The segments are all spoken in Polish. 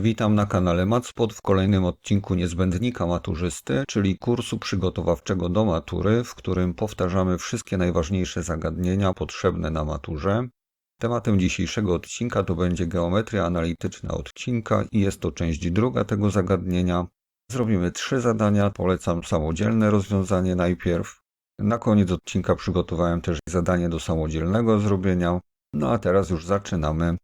Witam na kanale Matspot w kolejnym odcinku Niezbędnika Maturzysty, czyli kursu przygotowawczego do matury, w którym powtarzamy wszystkie najważniejsze zagadnienia potrzebne na maturze. Tematem dzisiejszego odcinka to będzie geometria analityczna odcinka i jest to część druga tego zagadnienia. Zrobimy trzy zadania, polecam samodzielne rozwiązanie najpierw. Na koniec odcinka przygotowałem też zadanie do samodzielnego zrobienia. No a teraz już zaczynamy.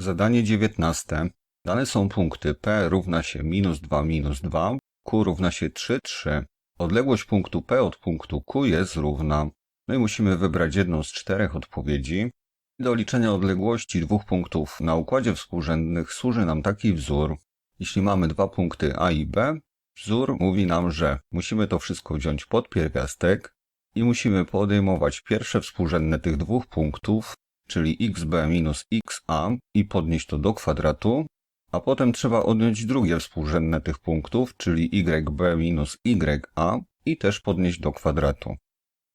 Zadanie 19. Dane są punkty P równa się minus 2 minus 2, Q równa się 3, 3. Odległość punktu P od punktu Q jest równa. No i musimy wybrać jedną z czterech odpowiedzi. Do liczenia odległości dwóch punktów na układzie współrzędnych służy nam taki wzór. Jeśli mamy dwa punkty A i B, wzór mówi nam, że musimy to wszystko wziąć pod pierwiastek i musimy podejmować pierwsze współrzędne tych dwóch punktów, czyli xb minus xa i podnieść to do kwadratu, a potem trzeba odjąć drugie współrzędne tych punktów, czyli yb minus ya i też podnieść do kwadratu.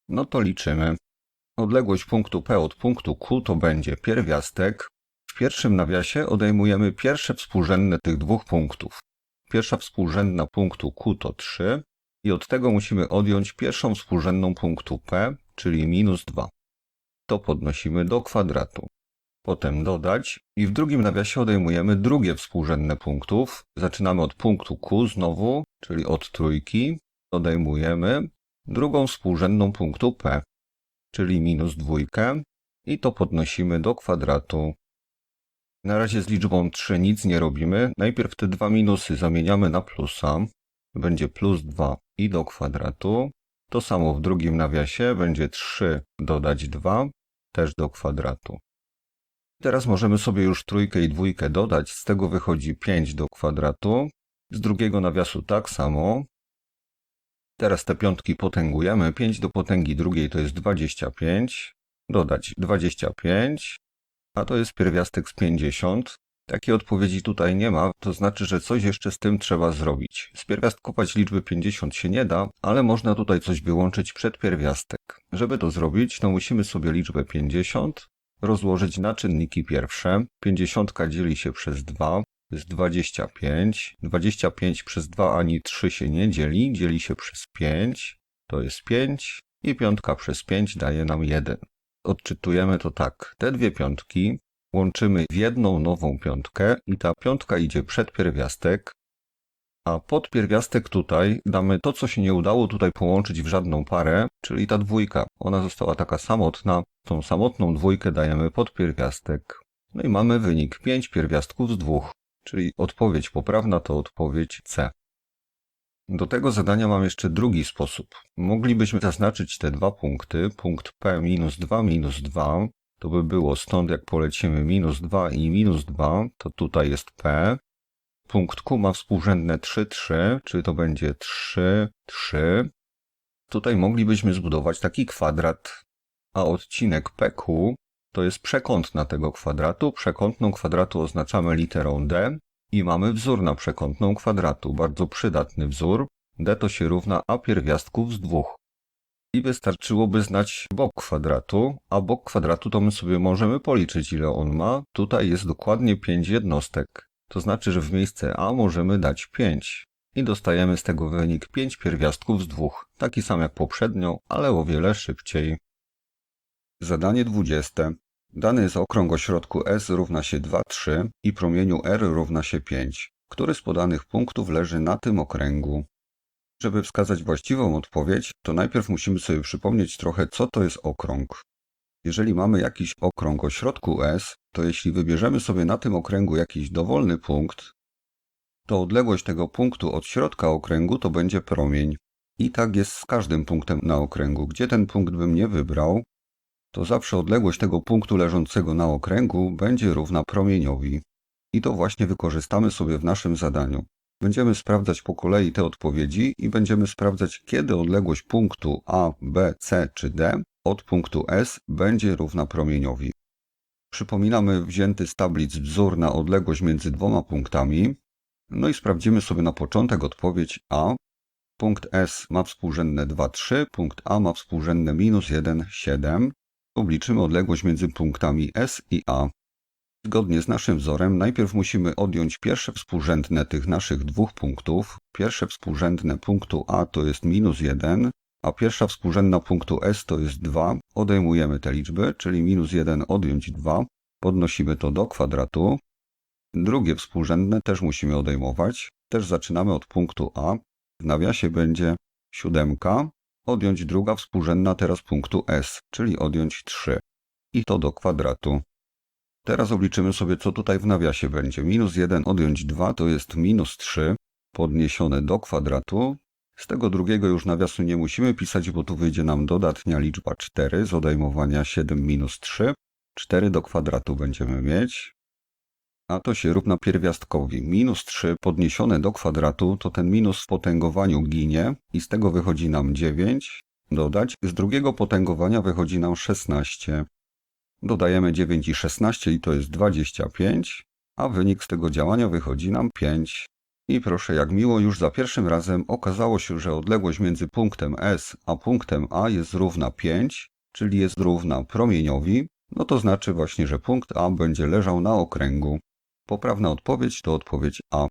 No to liczymy. Odległość punktu P od punktu Q to będzie pierwiastek. W pierwszym nawiasie odejmujemy pierwsze współrzędne tych dwóch punktów. Pierwsza współrzędna punktu Q to 3 i od tego musimy odjąć pierwszą współrzędną punktu P, czyli minus 2. To podnosimy do kwadratu potem dodać i w drugim nawiasie odejmujemy drugie współrzędne punktów. Zaczynamy od punktu Q znowu, czyli od trójki. Odejmujemy drugą współrzędną punktu P, czyli minus dwójkę i to podnosimy do kwadratu. Na razie z liczbą 3 nic nie robimy. Najpierw te dwa minusy zamieniamy na plusa. Będzie plus 2 i do kwadratu. To samo w drugim nawiasie będzie 3 dodać 2 też do kwadratu. Teraz możemy sobie już trójkę i dwójkę dodać, z tego wychodzi 5 do kwadratu. Z drugiego nawiasu tak samo. Teraz te piątki potęgujemy. 5 do potęgi drugiej to jest 25. Dodać 25, a to jest pierwiastek z 50. Takiej odpowiedzi tutaj nie ma, to znaczy, że coś jeszcze z tym trzeba zrobić. Spierwiastkować liczby 50 się nie da, ale można tutaj coś wyłączyć przed pierwiastek. Żeby to zrobić, to musimy sobie liczbę 50 rozłożyć na czynniki pierwsze. 50 dzieli się przez 2, to jest 25. 25 przez 2 ani 3 się nie dzieli, dzieli się przez 5, to jest 5 i piątka przez 5 daje nam 1. Odczytujemy to tak. Te dwie piątki łączymy w jedną nową piątkę i ta piątka idzie przed pierwiastek, a pod pierwiastek tutaj damy to, co się nie udało tutaj połączyć w żadną parę, czyli ta dwójka. Ona została taka samotna. Tą samotną dwójkę dajemy pod pierwiastek. No i mamy wynik 5 pierwiastków z dwóch, czyli odpowiedź poprawna to odpowiedź C. Do tego zadania mam jeszcze drugi sposób. Moglibyśmy zaznaczyć te dwa punkty. Punkt P minus 2 minus 2. To by było stąd jak polecimy minus 2 i minus 2, to tutaj jest P. Punkt Q ma współrzędne 3, 3, czyli to będzie 3, 3. Tutaj moglibyśmy zbudować taki kwadrat, a odcinek PQ to jest przekątna tego kwadratu. Przekątną kwadratu oznaczamy literą D i mamy wzór na przekątną kwadratu. Bardzo przydatny wzór. D to się równa A pierwiastków z dwóch. I wystarczyłoby znać bok kwadratu, a bok kwadratu to my sobie możemy policzyć ile on ma. Tutaj jest dokładnie 5 jednostek. To znaczy, że w miejsce a możemy dać 5 i dostajemy z tego wynik 5 pierwiastków z 2, taki sam jak poprzednio, ale o wiele szybciej. Zadanie 20. Dany jest okrąg o środku S równa się 2, 3 i promieniu R równa się 5. Który z podanych punktów leży na tym okręgu? Żeby wskazać właściwą odpowiedź, to najpierw musimy sobie przypomnieć trochę, co to jest okrąg. Jeżeli mamy jakiś okrąg o środku S, to jeśli wybierzemy sobie na tym okręgu jakiś dowolny punkt, to odległość tego punktu od środka okręgu to będzie promień. I tak jest z każdym punktem na okręgu. Gdzie ten punkt bym nie wybrał, to zawsze odległość tego punktu leżącego na okręgu będzie równa promieniowi. I to właśnie wykorzystamy sobie w naszym zadaniu. Będziemy sprawdzać po kolei te odpowiedzi i będziemy sprawdzać, kiedy odległość punktu A, B, C czy D od punktu S będzie równa promieniowi. Przypominamy wzięty z tablic wzór na odległość między dwoma punktami. No i sprawdzimy sobie na początek odpowiedź A. Punkt S ma współrzędne 2, 3, punkt A ma współrzędne minus 1, 7. Obliczymy odległość między punktami S i A. Zgodnie z naszym wzorem najpierw musimy odjąć pierwsze współrzędne tych naszych dwóch punktów. Pierwsze współrzędne punktu A to jest minus 1, a pierwsza współrzędna punktu S to jest 2. Odejmujemy te liczby, czyli minus 1 odjąć 2. Podnosimy to do kwadratu. Drugie współrzędne też musimy odejmować. Też zaczynamy od punktu A. W nawiasie będzie siódemka, odjąć druga współrzędna teraz punktu S, czyli odjąć 3. I to do kwadratu. Teraz obliczymy sobie, co tutaj w nawiasie będzie. Minus 1 odjąć 2 to jest minus 3 podniesione do kwadratu. Z tego drugiego już nawiasu nie musimy pisać, bo tu wyjdzie nam dodatnia liczba 4 z odejmowania 7 minus 3. 4 do kwadratu będziemy mieć. A to się równa pierwiastkowi. Minus 3 podniesione do kwadratu to ten minus w potęgowaniu ginie i z tego wychodzi nam 9. Dodać. Z drugiego potęgowania wychodzi nam 16. Dodajemy 9 i 16 i to jest 25, a wynik z tego działania wychodzi nam 5. I proszę, jak miło, już za pierwszym razem okazało się, że odległość między punktem S a punktem A jest równa 5, czyli jest równa promieniowi, no to znaczy właśnie, że punkt A będzie leżał na okręgu. Poprawna odpowiedź to odpowiedź A.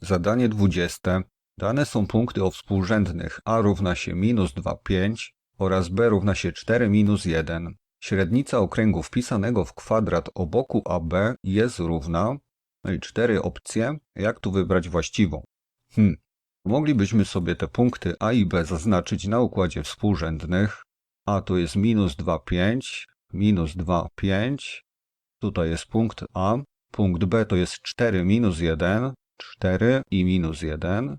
Zadanie 20. Dane są punkty o współrzędnych A równa się minus 2, 5 oraz B równa się 4 minus 1. Średnica okręgu wpisanego w kwadrat o boku AB jest równa, no i cztery opcje, jak tu wybrać właściwą. Hmm. Moglibyśmy sobie te punkty A i B zaznaczyć na układzie współrzędnych. A to jest minus 2, 5, minus 2, 5. Tutaj jest punkt A. Punkt B to jest 4 minus 1, 4 i minus 1.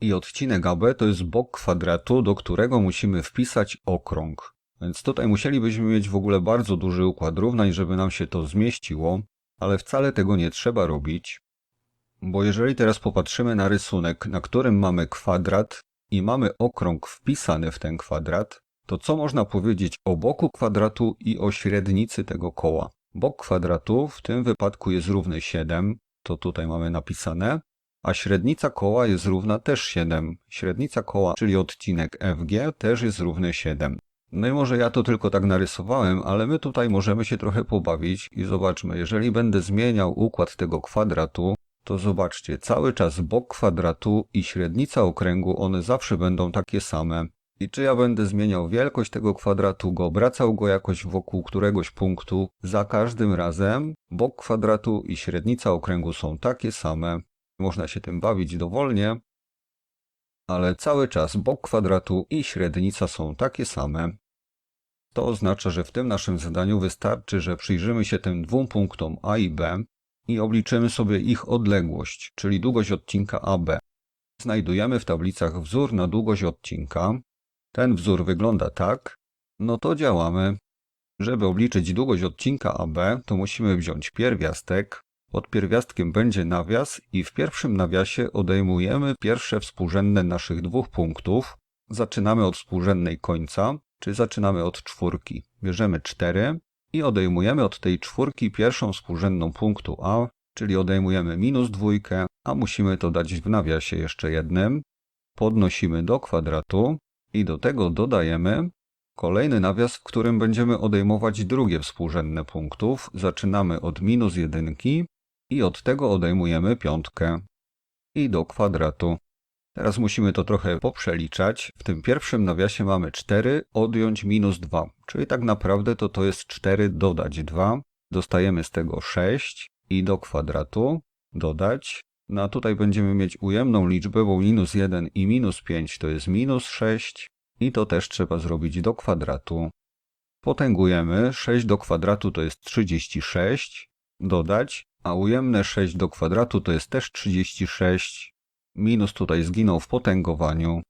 I odcinek AB to jest bok kwadratu, do którego musimy wpisać okrąg. Więc tutaj musielibyśmy mieć w ogóle bardzo duży układ równań, żeby nam się to zmieściło, ale wcale tego nie trzeba robić, bo jeżeli teraz popatrzymy na rysunek, na którym mamy kwadrat i mamy okrąg wpisany w ten kwadrat, to co można powiedzieć o boku kwadratu i o średnicy tego koła? Bok kwadratu w tym wypadku jest równy 7, to tutaj mamy napisane, a średnica koła jest równa też 7. Średnica koła, czyli odcinek FG, też jest równy 7. No i może ja to tylko tak narysowałem, ale my tutaj możemy się trochę pobawić i zobaczmy, jeżeli będę zmieniał układ tego kwadratu, to zobaczcie, cały czas bok kwadratu i średnica okręgu, one zawsze będą takie same. I czy ja będę zmieniał wielkość tego kwadratu, go obracał go jakoś wokół któregoś punktu, za każdym razem bok kwadratu i średnica okręgu są takie same. Można się tym bawić dowolnie, ale cały czas bok kwadratu i średnica są takie same. To oznacza, że w tym naszym zadaniu wystarczy, że przyjrzymy się tym dwóm punktom A i B i obliczymy sobie ich odległość, czyli długość odcinka AB. Znajdujemy w tablicach wzór na długość odcinka. Ten wzór wygląda tak. No to działamy. Żeby obliczyć długość odcinka AB, to musimy wziąć pierwiastek. Pod pierwiastkiem będzie nawias i w pierwszym nawiasie odejmujemy pierwsze współrzędne naszych dwóch punktów. Zaczynamy od współrzędnej końca, czy zaczynamy od czwórki. Bierzemy 4 i odejmujemy od tej czwórki pierwszą współrzędną punktu A, czyli odejmujemy minus dwójkę, a musimy to dać w nawiasie jeszcze jednym. Podnosimy do kwadratu i do tego dodajemy kolejny nawias, w którym będziemy odejmować drugie współrzędne punktów. Zaczynamy od minus jedynki i od tego odejmujemy piątkę i do kwadratu. Teraz musimy to trochę poprzeliczać. W tym pierwszym nawiasie mamy 4 odjąć minus 2, czyli tak naprawdę to to jest 4 dodać 2. Dostajemy z tego 6 i do kwadratu dodać. No a tutaj będziemy mieć ujemną liczbę, bo minus 1 i minus 5 to jest minus 6 i to też trzeba zrobić do kwadratu. Potęgujemy, 6 do kwadratu to jest 36, dodać, a ujemne 6 do kwadratu to jest też 36, minus tutaj zginął w potęgowaniu.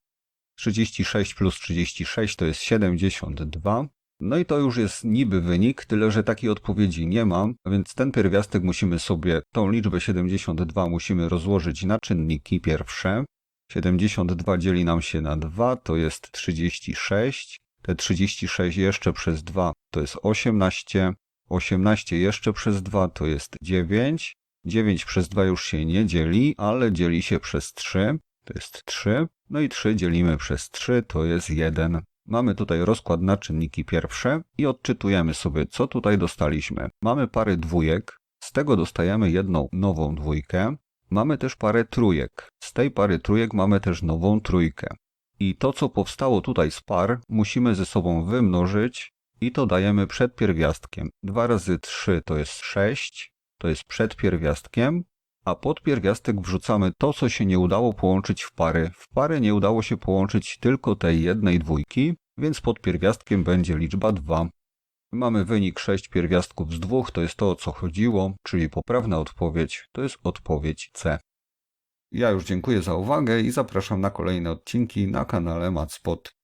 36 plus 36 to jest 72. No i to już jest niby wynik, tyle że takiej odpowiedzi nie ma, więc ten pierwiastek musimy sobie, tą liczbę 72 musimy rozłożyć na czynniki pierwsze. 72 dzieli nam się na 2, to jest 36. Te 36 jeszcze przez 2 to jest 18. 18 jeszcze przez 2 to jest 9. 9 przez 2 już się nie dzieli, ale dzieli się przez 3. To jest 3. No i 3 dzielimy przez 3, to jest 1. Mamy tutaj rozkład na czynniki pierwsze i odczytujemy sobie, co tutaj dostaliśmy. Mamy pary dwójek, z tego dostajemy jedną nową dwójkę. Mamy też parę trójek. Z tej pary trójek mamy też nową trójkę. I to, co powstało tutaj z par, musimy ze sobą wymnożyć i to dajemy przed pierwiastkiem. 2 razy 3 to jest 6, to jest przed pierwiastkiem, a pod pierwiastek wrzucamy to, co się nie udało połączyć w pary. W pary nie udało się połączyć tylko tej jednej dwójki, więc pod pierwiastkiem będzie liczba 2. Mamy wynik 6 pierwiastków z 2, to jest to, o co chodziło, czyli poprawna odpowiedź to jest odpowiedź C. Ja już dziękuję za uwagę i zapraszam na kolejne odcinki na kanale Matspot.